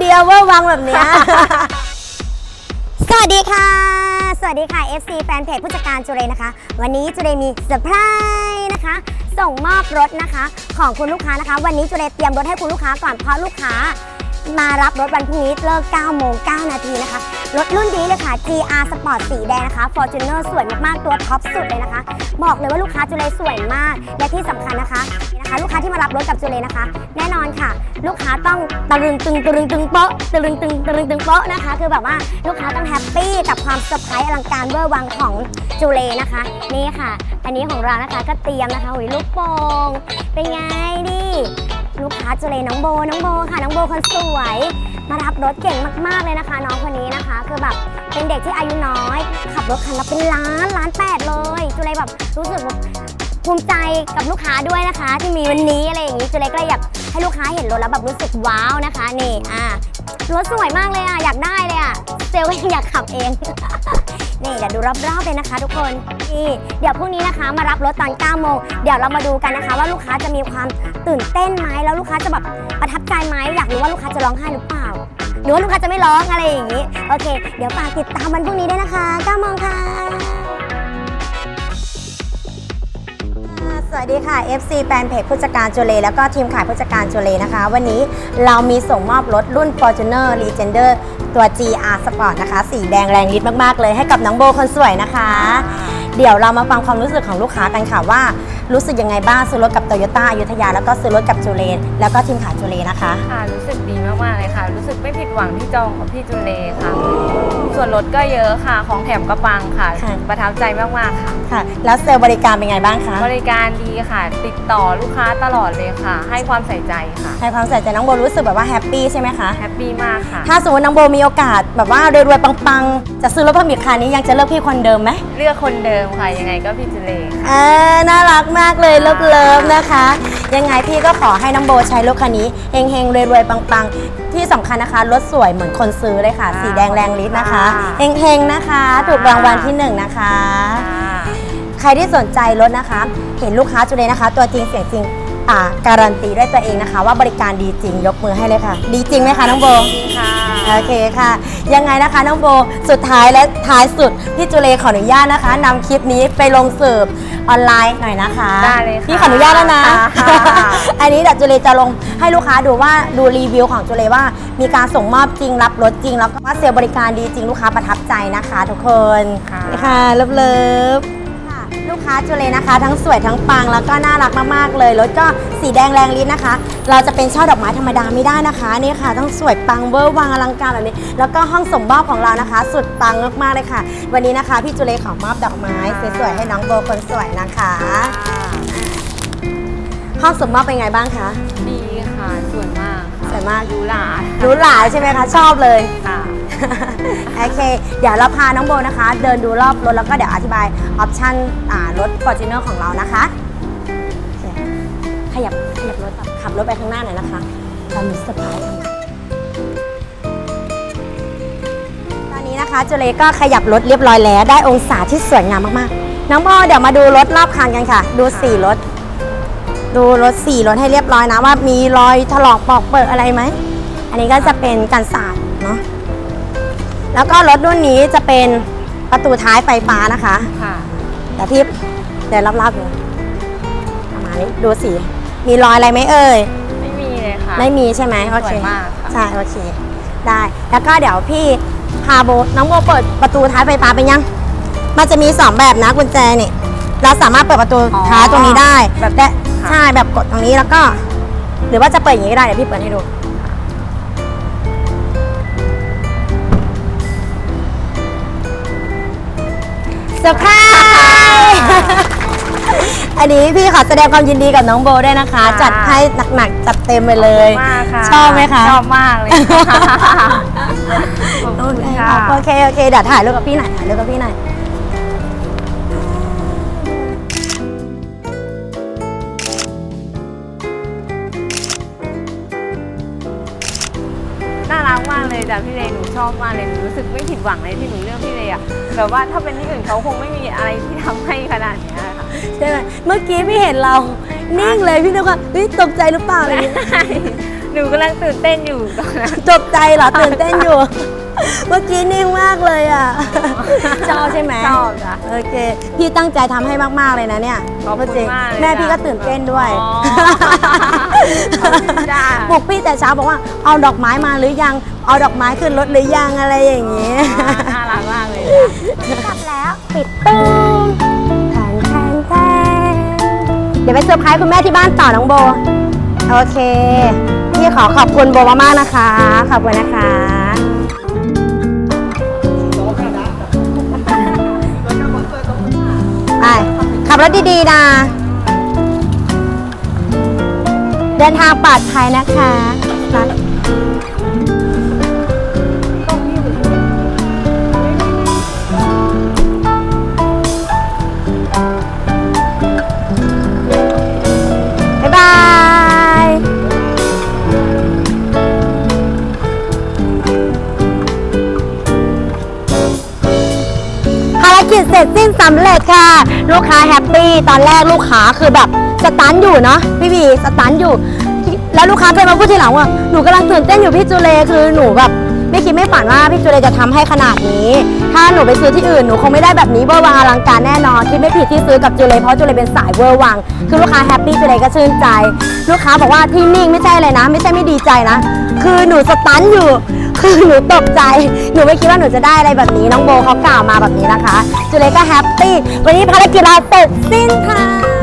เดียวเวอร์วังแบบเนี้ย สวัสดีค่ะ สวัสดีค่ะ FC แฟนเพจผู้จัดการจุเรนะคะ วันนี้จุเรมีเซอร์ไพรส์นะคะ ส่งมอบรถนะคะ ของคุณลูกค้านะคะ วันนี้จุเรเตรียมรถให้คุณลูกค้าก่อนเพราะลูกค้า มารับรถวันพรุ่งนี้เลิก9โมง9นาทีนะคะ รถรุ่นนี้เลยค่ะ GR Sport สีแดงนะคะ Fortuner สวยมากๆ ตัวท็อปสุดเลยนะคะ บอกเลยว่าลูกค้าจุเลสวยมาก และที่สำคัญนะคะนะคะ ลูกค้าที่มารับรถกับจุเลนะคะ แน่นอนค่ะ ลูกค้าต้องตะลึงตึงตะลึงตึงโป๊ะตะลึงตึงตะลึงตึงโป๊ะนะคะ คือแบบว่าลูกค้าต้องแฮปปี้กับความเซอร์ไพรส์อลังการเวอร์วังของจุเลนะคะ นี่ค่ะ อันนี้ของเรานะคะก็เตรียมนะคะหุยลูกโป่งเป็นไงนี่ ลูกค้าจุเลน้องโบน้องโบค่ะ น้องโบคนสวย มารับรถเก่งมากๆเลยนะคะ น้องคนนี้นะคะ คือแบบเป็นเด็กที่อายุน้อย ขับรถคันละเป็นล้านล้านแปดเลยจุเลยแบบรู้สึกแบบภูมิใจกับลูกค้าด้วยนะคะ ที่มีวันนี้อะไรอย่างนี้จุเลยก็เลยอยากให้ลูกค้าเห็นรถแล้วแบบรู้สึกว้าวนะคะนี่อ่ารถสวยมากเลยอะอยากได้เลยอะเซลล์ก็ยังอยากขับเอง นี่เดี๋ยวดูรอบๆเลยนะคะ ทุกคนนี่เดี๋ยวพรุ่งนี้นะคะมารับรถตอน9โมงเดี๋ยวเรามาดูกันนะคะ ว่าลูกค้าจะมีความตื่นเต้นไหมแล้วลูกค้าจะแบบประทับใจไหมอยากรู้ว่าลูกค้าจะร้องไห้หรือเปล่าหรือว่าลูกค้าจะไม่ร้องอะไรอย่างนี้โอเค เดี๋ยวฝากติดตามวันพรุ่งนี้ด้วยนะคะ9โมงค่ะ สวัสดีค่ะ FC แฟนเพจผู้จัดการโจเลแล้วก็ทีมขายผู้จัดการโจเลนะคะ วันนี้เรามีส่งมอบรถรุ่น Fortuner Legender ตัว GR Sport นะคะ สีแดงแรงฤทธิ์มาก ๆ เลยให้กับน้องโบคนสวยนะคะ เดี๋ยวเรามาฟังความรู้สึกของลูกค้ากันค่ะว่า รู้สึกยังไงบ้างซื้อรถกับโตโยต้าอยุธยาแล้วก็ซื้อรถกับจูเลแล้วก็ทีมขายจูเลนะคะ ค่ะรู้สึกดีมากๆเลยค่ะ รู้สึกไม่ผิดหวังที่จองกับพี่จุเลค่ะ ส่วนลดก็เยอะค่ะ ของแถมก็ปังค่ะ ค่ะ ประทับใจมากๆค่ะ ค่ะ แล้วเซลล์บริการเป็นไงบ้างคะบริการดีค่ะ ติดต่อลูกค้าตลอดเลยค่ะ ให้ความใส่ใจค่ะให้ความใส่ใจน้องโบรู้สึกแบบว่าแฮปปี้ใช่ไหมคะ แฮปปี้มากค่ะ ถ้าสมมติน้องโบมีโอกาสแบบว่ารวยๆปังๆ จะซื้อรถเพิ่มอีกคันนี้ยังจะเลือกพี่คนเดิมไหมเลือกคนเดิมค่ะยังไงก็พี่จุเลค่ะ เออน่ารักมากเลยเลิฟเลิฟๆนะคะ ยังไงพี่ก็ขอให้น้องโบใช้รถคันนี้เฮงๆรวยๆปังๆ ที่สำคัญนะคะรถสวยเหมือนคนซื้อเลยค่ะ สีแดงแรงฤทธิ์นะคะเฮงๆนะคะ ถูกรางวัลที่หนึ่งนะคะ ใครที่สนใจรถนะคะ เห็นลูกค้าจุเลยนะคะ ตัวจริงเสียงจริงอ่าการันตีด้วยตัวเองนะคะ ว่าบริการดีจริงยกมือให้เลยค่ะ ดีจริงไหมคะน้องโบค่ะ โอเคค่ะ ยังไงนะคะน้องโบสุดท้ายและท้ายสุด พี่จุเลขออนุญาตนะคะนำคลิปนี้ไปลงเสิร์ฟออนไลน์หน่อยนะคะได้เลยค่ะพี่ขออนุญาตแล้วนะ ค่ะ อันนี้เดี๋ยวจุเลจะลงให้ลูกค้าดูว่าดูรีวิวของจุเลว่า มีการส่งมอบจริงรับรถจริง แล้วก็ว่าเซลล์บริการดีจริงลูกค้าประทับใจนะคะ ทุกคนค่ะนี่ค่ะเลิฟเลิฟค่ะ ลูกค้าจุเลนะคะ ทั้งสวยทั้งปังแล้วก็น่ารักมากๆเลยรถก็สีแดงแรงลิ้นนะคะ เราจะเป็นช่อดอกไม้ธรรมดาไม่ได้นะคะนี่ค่ะต้องสวยปังเวอร์วังอลังการแบบนี้ แล้วก็ห้องส่งมอบของเรานะคะ สุดปังมากๆเลยค่ะ วันนี้นะคะพี่จุเลขอมอบดอกไม้สวยๆให้น้องโบคนสวยนะคะห้องส่งมอบเป็นไงบ้างคะดีค่ะสวยมาก มากดูหลาหรูหราใช่ไหมคะชอบเลย ค่ะ โอเค เดี๋ยวเราพาน้องโบนะคะ เดินดูรอบรถแล้วก็เดี๋ยวอธิบายออปชั่นอ่ารถ f o r t u n e r ของเรานะคะโอเคขยับขยับรถแบบขับรถไปข้างหน้าหน่อยนะคะตอนนี้สบายตอนนี้นะคะจุเลก็ขยับรถเรียบร้อยแล้ว ได้องศาที่สวยงามมากๆ น้องโบเดี๋ยวมาดูรถรอบคันกันค่ะ ดูสีรถ ดูรถสีรถให้เรียบร้อยนะว่ามีรอยถลอกปอกเปิดอะไรไหม อันนี้ก็จะเป็นกันสาดเนาะแล้วก็รถรุ่นนี้จะเป็นประตูท้ายไฟฟ้านะคะ ค่ะแต่ที่เดี๋ยวรับๆดูประมาณนี้ดูสิมีรอยอะไรไหมเอ่ย ไม่มีเลยค่ะ ไม่มีใช่ไหมโอสเควยมากค่ะ ใช่โอเค ได้ แล้วก็เดี๋ยวพี่พาโบน้องโบเปิดประตูท้ายไฟฟ้าไปยัง มันจะมีสองแบบนะกุญแจนี่เราสามารถเปิดประตูท้ายตรงนี้ได้ แบบและ ค่ะ ใช่แบบกดตรงนี้แล้วก็ หรือว่าจะเปิดอย่างนี้ก็ได้เดี๋ยวพี่เปิดให้ดู เซอร์ไพรส์อันนี้พี่ขอแสดงความยินดีกับน้องโบด้วยนะคะ ค่ะ จัดให้หนักๆจัดเต็มไปเลย ขอบคุณมากค่ะชอบไหมคะ ชอบมากเลยค่ะขอบคุณค่ะ โอเคโอเคเดี๋ยวถ่ายรูปกับพี่หน่อยถ่ายรูปกับพี่หน่อย เลยจ้ะพี่เลหนูชอบมากเลยหนูรู้สึกไม่ผิดหวังเลยที่หนูเลือกพี่เลอะแบบว่าถ้าเป็นที่อื่นเขาคงไม่มีอะไรที่ทำให้ขนาดเนี้ยค่ะใช่ไหมเมื่อกี้พี่เห็นเรานิ่งเลยพี่นึกว่าเฮ้ยตกใจหรือเปล่าอะไรอย่างเงี้ยหนูกำลังตื่นเต้นอยู่ตอนนั้นจบใจเหรอตื่นเต้นอยู่ เมื่อกี้นิ่งมากเลยอะชอบใช่ไหมชอบจ้ะโอเคพี่ตั้งใจทำให้มากๆเลยนะเนี่ยขอบคุณจริงมากเลยแม่จ้ะพี่ก็ตื่นเต้นด้วยอ๋อขอบคุณจ้ะปลุกพี่แต่เช้าบอกว่าเอาดอกไม้มาหรือยัง เอาดอกไม้ขึ้นรถหรือยังอะไรอย่างนี้ น่ารักมากเลย กลับแล้ว ปิดตุ้มแทนแทนแทนเดี๋ยวไปเซอร์ไพรส์คุณแม่ที่บ้านต่อน้องโบ โอเค พี่ขอขอบคุณโบมากๆนะคะ ขอบคุณนะคะ ไป ขับรถดีๆนะ เดินทางปลอดภัยนะคะ กิจเสร็จสิ้นสำเร็จค่ะ ลูกค้าแฮปปี้ตอนแรกลูกค้าคือแบบสตันอยู่เนาะพี่บีสตันอยู่ แล้วลูกค้าเคยมาพูดทีหลังว่าหนูกำลังตื่นเต้นอยู่พี่จูเลคือหนูแบบไม่คิดไม่ฝันว่าพี่จูเลจะทำให้ขนาดนี้ ถ้าหนูไปซื้อที่อื่นหนูคงไม่ได้แบบนี้เวอร์วังอลังการแน่นอนคิดไม่ผิดที่ซื้อกับจูเลเพราะจูเลเป็นสายเวอร์วัง คือลูกค้าแฮปปี้จูเลก็ชื่นใจ ลูกค้าบอกว่าที่นิ่งไม่ใช่เลยนะ ไม่ใช่ไม่ดีใจนะ คือหนูสตันอยู่ คือหนูตกใจ หนูไม่คิดว่าหนูจะได้อะไรแบบนี้น้องโบเขากล่าวมาแบบนี้นะคะจูเลก็แฮปปี้ วันนี้ภารกิจเราเสร็จสิ้นค่ะ